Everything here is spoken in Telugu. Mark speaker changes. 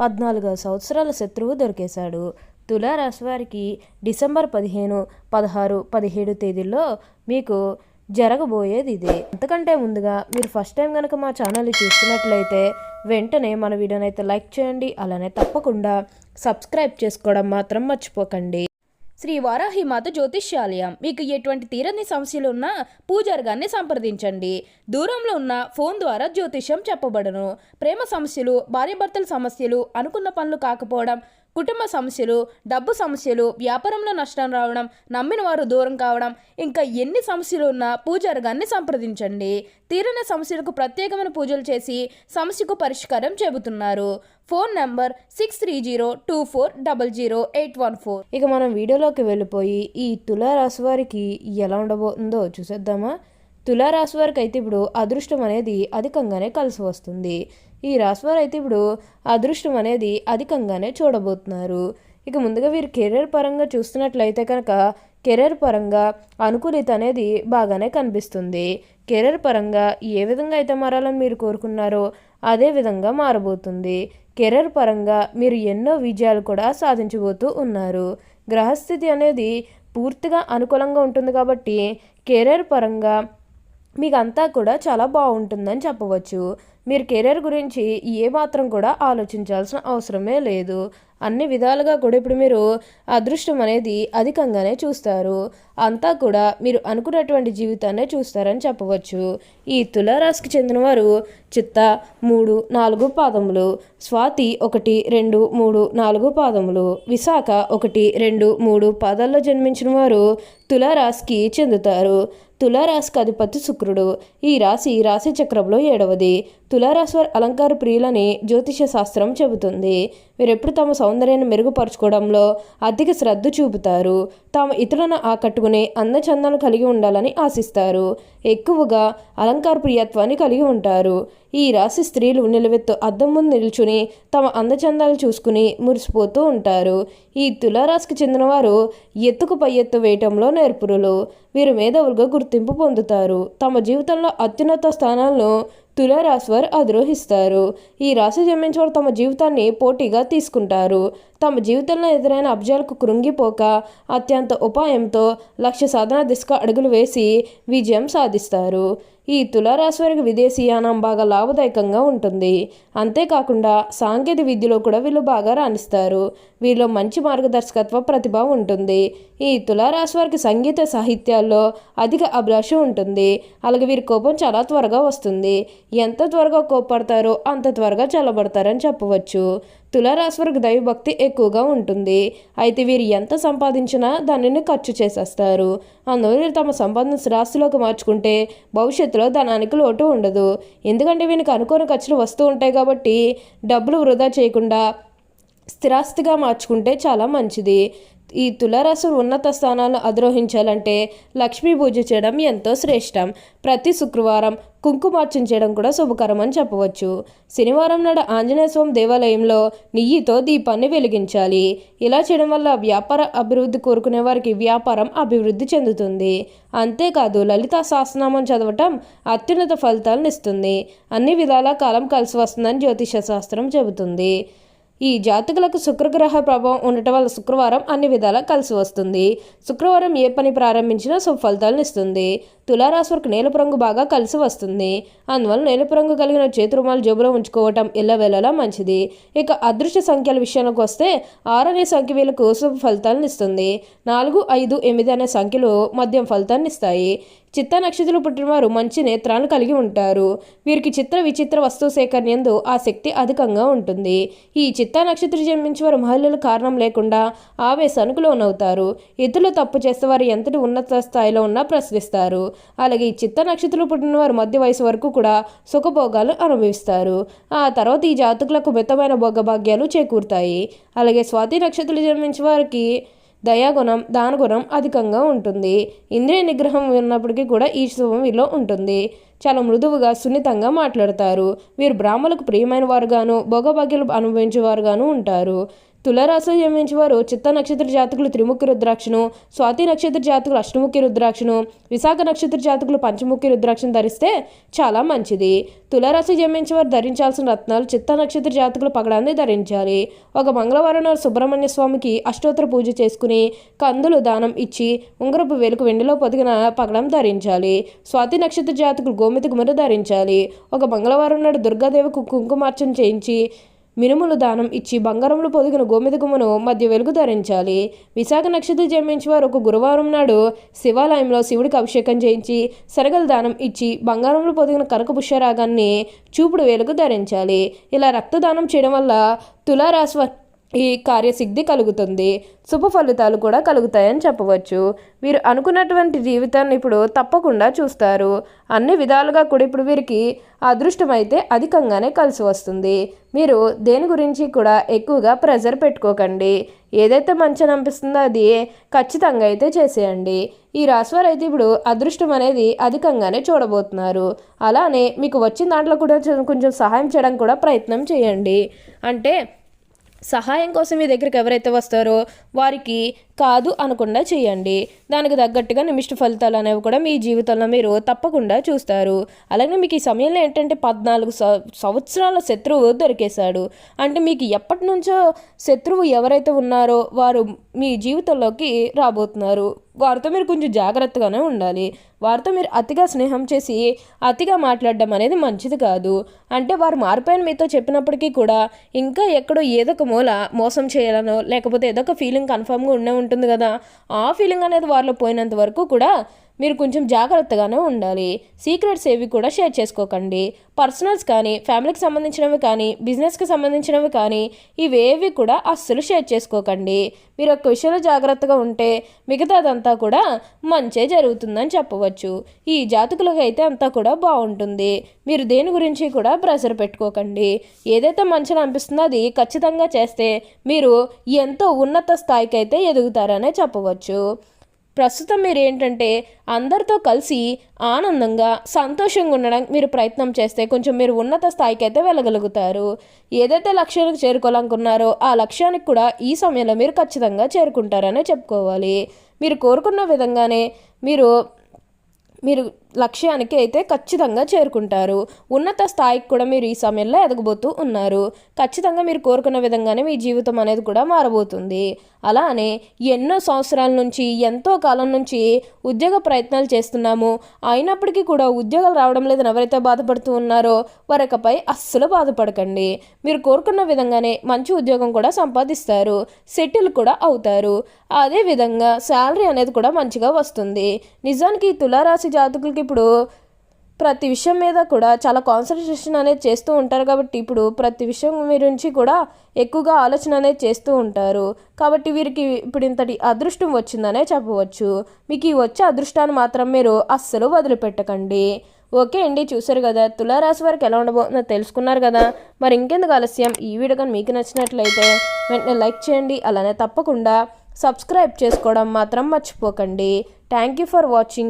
Speaker 1: పద్నాలుగు సంవత్సరాల శత్రువు దొరికేశాడు. తులారాశి వారికి డిసెంబర్ పదిహేను పదహారు పదిహేడు తేదీల్లో మీకు జరగబోయేది ఇదే. అంతకంటే ముందుగా మీరు ఫస్ట్ టైం కనుక మా ఛానల్ని చూస్తున్నట్లయితే వెంటనే మన వీడియోనైతే లైక్ చేయండి. అలానే తప్పకుండా సబ్స్క్రైబ్ చేసుకోవడం మాత్రం మర్చిపోకండి.
Speaker 2: శ్రీ వారాహిమాత జ్యోతిష్యాలయం. మీకు ఎటువంటి తీరని సమస్యలు ఉన్నా పూజారి గారిని సంప్రదించండి. దూరంలో ఉన్న ఫోన్ ద్వారా జ్యోతిష్యం చెప్పబడను. ప్రేమ సమస్యలు భార్యాభర్తల సమస్యలు అనుకున్న పనులు కాకపోవడం కుటుంబ సమస్యలు డబ్బు సమస్యలు వ్యాపారంలో నష్టం రావడం నమ్మిన వారు దూరం కావడం ఇంకా ఎన్ని సమస్యలు ఉన్నా పూజారి గారిని సంప్రదించండి. తీరని సమస్యలకు ప్రత్యేకమైన పూజలు చేసి సమస్యకు పరిష్కారం చెబుతున్నారు. Phone number six three zero two four double zero eight one four
Speaker 1: ఇక మనం వీడియోలోకి వెళ్ళిపోయి ఈ తులారాశి వారికి ఎలా ఉండబోతుందో చూసేద్దామా? తులారాశి వారికి అయితే ఇప్పుడు అదృష్టం అనేది అధికంగానే కలిసి వస్తుంది. ఈ రాశి అయితే ఇప్పుడు అదృష్టం అనేది అధికంగానే చూడబోతున్నారు. ఇక ముందుగా వీరు కెరీర్ పరంగా చూస్తున్నట్లయితే కనుక కెరీర్ పరంగా అనుకూలిత అనేది బాగానే కనిపిస్తుంది. కెరీర్ పరంగా ఏ విధంగా అయితే మారాలని మీరు కోరుకున్నారో అదే విధంగా మారబోతుంది. కెరీర్ పరంగా మీరు ఎన్నో విజయాలు కూడా సాధించబోతూ ఉన్నారు. గ్రహస్థితి అనేది పూర్తిగా అనుకూలంగా ఉంటుంది కాబట్టి కెరీర్ పరంగా మీకు అంతా కూడా చాలా బాగుంటుందని చెప్పవచ్చు. మీరు కెరీర్ గురించి ఏ మాత్రం కూడా ఆలోచించాల్సిన అవసరమే లేదు. అన్ని విధాలుగా కూడా ఇప్పుడు మీరు అదృష్టం అనేది అధికంగానే చూస్తారు. అంతా కూడా మీరు అనుకున్నటువంటి జీవితాన్నే చూస్తారని చెప్పవచ్చు. ఈ తులారాశికి చెందిన వారు చిత్త మూడు నాలుగు పాదములు స్వాతి ఒకటి రెండు మూడు నాలుగు పాదములు విశాఖ ఒకటి రెండు మూడు పాదాల్లో జన్మించిన వారు తులారాశికి చెందుతారు. తులారాశికి అధిపతి శుక్రుడు. ఈ రాశి రాశి చక్రంలో ఏడవది. తులారాశి వారి అలంకార ప్రియులని జ్యోతిష శాస్త్రం చెబుతుంది. వీరెప్పుడు తమ సౌందర్యాన్ని మెరుగుపరచుకోవడంలో అధిక శ్రద్ధ చూపుతారు. తాము ఇతరులను ఆకట్టుకునే అందచందాలు కలిగి ఉండాలని ఆశిస్తారు. ఎక్కువగా అలంకార ప్రియత్వాన్ని కలిగి ఉంటారు. ఈ రాశి స్త్రీలు నిలవెత్తు అద్దం ముందు నిల్చుని తమ అందచందాలు చూసుకుని మురిసిపోతూ ఉంటారు. ఈ తులారాశికి చెందినవారు ఎత్తుకు పై ఎత్తు వేయటంలో నేర్పురులు. వీరు మేధావులుగా గుర్తింపు పొందుతారు. తమ జీవితంలో అత్యున్నత స్థానాలను తులారాశి వారు అధిరోహిస్తారు. ఈ రాశి జన్మించేవారు తమ జీవితాన్ని పోటీగా తీసుకుంటారు. తమ జీవితంలో ఎదురైన అబ్జాలకు కృంగిపోక అత్యంత ఉపాయంతో లక్ష్య సాధన దిశగా అడుగులు వేసి విజయం సాధిస్తారు. ఈ తులారాశి వారికి విదేశీయానం బాగా లాభదాయకంగా ఉంటుంది. అంతేకాకుండా సాంకేతిక విద్యలో కూడా వీళ్ళు బాగా రాణిస్తారు. వీళ్ళు మంచి మార్గదర్శకత్వ ప్రతిభ ఉంటుంది. ఈ తులారాశి వారికి సంగీత సాహిత్యాల్లో అధిక అభిలాష ఉంటుంది. అలాగే వీరి కోపం చాలా త్వరగా వస్తుంది. ఎంత త్వరగా కోపడతారో అంత త్వరగా చల్లబడతారని చెప్పవచ్చు. తులారాశి వారికి దైవభక్తి ఎక్కువగా ఉంటుంది. అయితే వీరు ఎంత సంపాదించినా దానిని ఖర్చు చేసేస్తారు. అందువల్ల తమ సంపాదన రాశిలోకి మార్చుకుంటే భవిష్యత్తులో ధనానికి లోటు ఉండదు. ఎందుకంటే వీనికి అనుకోని ఖర్చులు వస్తూ ఉంటాయి కాబట్టి డబ్బులు వృధా చేయకుండా స్థిరాస్తిగా మార్చుకుంటే చాలా మంచిది. ఈ తులారాశి ఉన్నత స్థానాలను అధిరోహించాలంటే లక్ష్మీ పూజ చేయడం ఎంతో శ్రేష్టం. ప్రతి శుక్రవారం కుంకుమార్చన చేయడం కూడా శుభకరం అని చెప్పవచ్చు. శనివారం నాడు ఆంజనేయ స్వామి దేవాలయంలో నెయ్యితో దీపాన్ని వెలిగించాలి. ఇలా చేయడం వల్ల వ్యాపార అభివృద్ధి కోరుకునే వారికి వ్యాపారం అభివృద్ధి చెందుతుంది. అంతేకాదు లలిత శాస్త్రనామం చదవటం అత్యున్నత ఫలితాలను ఇస్తుంది. అన్ని విధాల కాలం కలిసి వస్తుందని జ్యోతిష శాస్త్రం చెబుతుంది. ఈ జాతకులకు శుక్రగ్రహ ప్రభావం ఉండటం వల్ల శుక్రవారం అన్ని విధాలా కలిసి వస్తుంది. శుక్రవారం ఏ పని ప్రారంభించినా సుఫలితాలను ఇస్తుంది. తులారాశి వరకు నీలపు రంగు బాగా కలిసి వస్తుంది. అందువల్ల నీలపు రంగు కలిగిన చేతి రుమాలు జేబులో ఉంచుకోవటం ఎల్లవేళలా మంచిది. ఇక అదృశ్య సంఖ్యల విషయానికి వస్తే ఆరు అనే సంఖ్య వీళ్ళకు శుభ ఫలితాలను ఇస్తుంది. నాలుగు ఐదు ఎనిమిది అనే సంఖ్యలు మద్యం ఫలితాన్ని ఇస్తాయి. చిత్త నక్షత్రం పుట్టినవారు మంచి నేత్రాలను కలిగి ఉంటారు. వీరికి చిత్ర విచిత్ర వస్తువు సేకరణ ఆ శక్తి అధికంగా ఉంటుంది. ఈ చిత్త నక్షత్రం జన్మించిన వారు మహిళలు కారణం లేకుండా ఆవేశానికి లోనవుతారు. ఇతరులు తప్పు చేస్తే వారు ఎంతటి ఉన్నత స్థాయిలో ఉన్నా ప్రశ్నిస్తారు. అలాగే ఈ చిత్త నక్షత్రం పుట్టిన వారు మధ్య వయసు వరకు కూడా సుఖభోగాలు అనుభవిస్తారు. ఆ తర్వాత ఈ జాతకులకు మితమైన భోగభాగ్యాలు చేకూరుతాయి. అలాగే స్వాతి నక్షత్రం జన్మించిన వారికి దయాగుణం దానగుణం అధికంగా ఉంటుంది. ఇంద్రియ నిగ్రహం ఉన్నప్పటికీ కూడా ఈ శుభం వీరిలో ఉంటుంది. చాలా మృదువుగా సున్నితంగా మాట్లాడతారు. వీరు బ్రాహ్మలకు ప్రియమైన వారుగాను భోగభాగ్యాలు అనుభవించేవారుగాను ఉంటారు. తులరాశి జన్మించేవారు చిత్త నక్షత్ర జాతకులు త్రిముఖి రుద్రాక్షను స్వాతి నక్షత్ర జాతకులు అష్టముఖి రుద్రాక్షను విశాఖ నక్షత్ర జాతకులు పంచముఖి రుద్రాక్షను ధరిస్తే చాలా మంచిది. తులరాశి జన్మించేవారు ధరించాల్సిన రత్నాలు చిత్త నక్షత్ర జాతకులు పగడాన్ని ధరించాలి. ఒక మంగళవారం నాడు సుబ్రహ్మణ్య స్వామికి అష్టోత్తర పూజ చేసుకుని కందులు దానం ఇచ్చి ఉంగరపు వెలుకు వెండిలో పొదిగిన పగడం ధరించాలి. స్వాతి నక్షత్ర జాతకులు గోమిత గుమర ధరించాలి. ఒక మంగళవారం నాడు దుర్గాదేవికి కుంకుమార్చన చేయించి మినుములు దానం ఇచ్చి బంగారంలో పొదిగిన గోమిద గుమ్మను మధ్య వెలుగు ధరించాలి. విశాఖ నక్షత్రం జన్మించి వారు ఒక గురువారం నాడు శివాలయంలో శివుడికి అభిషేకం చేయించి సరగల దానం ఇచ్చి బంగారంలో పొదిగిన కనకపుష్యరాగాన్ని చూపుడు వెలుగు ధరించాలి. ఇలా రక్తదానం చేయడం వల్ల తులారాశి ఈ కార్యసిద్ధి కలుగుతుంది. శుభ ఫలితాలు కూడా కలుగుతాయని చెప్పవచ్చు. వీరు అనుకున్నటువంటి జీవితాన్ని ఇప్పుడు తప్పకుండా చూస్తారు. అన్ని విధాలుగా కూడా ఇప్పుడు వీరికి అదృష్టం అయితే అధికంగానే కలిసి వస్తుంది. మీరు దేని గురించి కూడా ఎక్కువగా ప్రెజర్ పెట్టుకోకండి. ఏదైతే మంచి అనిపిస్తుందో అది ఖచ్చితంగా అయితే చేసేయండి. ఈ రాశివారు అయితే ఇప్పుడు అదృష్టం అనేది అధికంగానే చూడబోతున్నారు. అలానే మీకు వచ్చిన దాంట్లో కూడా కొంచెం సహాయం చేయడం కూడా ప్రయత్నం చేయండి. అంటే సహాయం కోసం మీ దగ్గరికి ఎవరైతే వస్తారో వారికి కాదు అనకుండా చేయండి. దానికి తగ్గట్టుగా నిమిష్ట ఫలితాలు అనేవి కూడా మీ జీవితంలో మీరు తప్పకుండా చూస్తారు. అలాగే మీకు ఈ సమయంలో ఏంటంటే పద్నాలుగు సంవత్సరాల శత్రువు దొరికేశాడు. అంటే మీకు ఎప్పటి నుంచో శత్రువు ఎవరైతే ఉన్నారో వారు మీ జీవితంలోకి రాబోతున్నారు. వారితో మీరు కొంచెం జాగ్రత్తగానే ఉండాలి. వారితో మీరు అతిగా స్నేహం చేసి అతిగా మాట్లాడడం అనేది మంచిది కాదు. అంటే వారు మారిపోయిన మీతో చెప్పినప్పటికీ కూడా ఇంకా ఎక్కడో ఏదో ఒక మూల మోసం చేయాలనో లేకపోతే ఏదో ఒక ఫీలింగ్ కన్ఫామ్గా ఉండే ఉంటుంది కదా. ఆ ఫీలింగ్ అనేది వారిలో పోయినంత వరకు కూడా మీరు కొంచెం జాగ్రత్తగానే ఉండాలి. సీక్రెట్స్ ఏవి కూడా షేర్ చేసుకోకండి. పర్సనల్స్ కానీ ఫ్యామిలీకి సంబంధించినవి కానీ బిజినెస్కి సంబంధించినవి కానీ ఇవేవి కూడా అస్సలు షేర్ చేసుకోకండి. మీరు ఒక విషయంలో జాగ్రత్తగా ఉంటే మిగతాదంతా కూడా మంచే జరుగుతుందని చెప్పవచ్చు. ఈ జాతకులకు అయితే అంతా కూడా బాగుంటుంది. మీరు దేని గురించి కూడా ప్రెషర్ పెట్టుకోకండి. ఏదైతే మంచిని అనిపిస్తుందో అది ఖచ్చితంగా చేస్తే మీరు ఎంతో ఉన్నత స్థాయికి అయితే ఎదుగుతారనే చెప్పవచ్చు. ప్రస్తుతం మీరు ఏంటంటే అందరితో కలిసి ఆనందంగా సంతోషంగా ఉండడానికి మీరు ప్రయత్నం చేస్తే కొంచెం మీరు ఉన్నత స్థాయికి అయితే వెళ్ళగలుగుతారు. ఏదైతే లక్ష్యానికి చేరుకోవాలనుకున్నారో ఆ లక్ష్యానికి కూడా ఈ సమయంలో మీరు ఖచ్చితంగా చేరుకుంటారనే చెప్పుకోవాలి. మీరు కోరుకున్న విధంగానే మీరు మీరు లక్ష్యానికి అయితే ఖచ్చితంగా చేరుకుంటారు. ఉన్నత స్థాయికి కూడా మీరు ఈ సమయంలో ఎదగబోతూ ఉన్నారు. ఖచ్చితంగా మీరు కోరుకున్న విధంగానే మీ జీవితం అనేది కూడా మారబోతుంది. అలానే ఎన్నో సంవత్సరాల నుంచి ఎంతో కాలం నుంచి ఉద్యోగ ప్రయత్నాలు చేస్తున్నాము. అయినప్పటికీ కూడా ఉద్యోగాలు రావడం లేదని ఎవరైతే బాధపడుతూ ఉన్నారో వారికపై అస్సలు బాధపడకండి. మీరు కోరుకున్న విధంగానే మంచి ఉద్యోగం కూడా సంపాదిస్తారు. సెటిల్ కూడా అవుతారు. అదే విధంగా శాలరీ అనేది కూడా మంచిగా వస్తుంది. నిజానికి తులారాశి జాతకులకి ఇప్పుడు ప్రతి విషయం మీద కూడా చాలా కాన్సన్ట్రేషన్ అనేది చేస్తూ ఉంటారు కాబట్టి ఇప్పుడు ప్రతి విషయం గురించి కూడా ఎక్కువగా ఆలోచన అనేది చేస్తూ ఉంటారు. కాబట్టి వీరికి ఇప్పుడు ఇంతటి అదృష్టం వచ్చిందనే చెప్పవచ్చు. మీకు ఈ వచ్చే అదృష్టాన్ని మాత్రం మీరు అస్సలు వదిలిపెట్టకండి. ఓకే అండి చూసారు కదా తులారాశి వారికి ఎలా ఉండబోతుందో తెలుసుకున్నారు కదా. మరి ఇంకెందుకు ఆలస్యం? ఈ వీడియో కానీ మీకు నచ్చినట్లయితే వెంటనే లైక్ చేయండి అలానే తప్పకుండా సబ్స్క్రైబ్ చేసుకోవడం మాత్రం మర్చిపోకండి. Thank you for watching.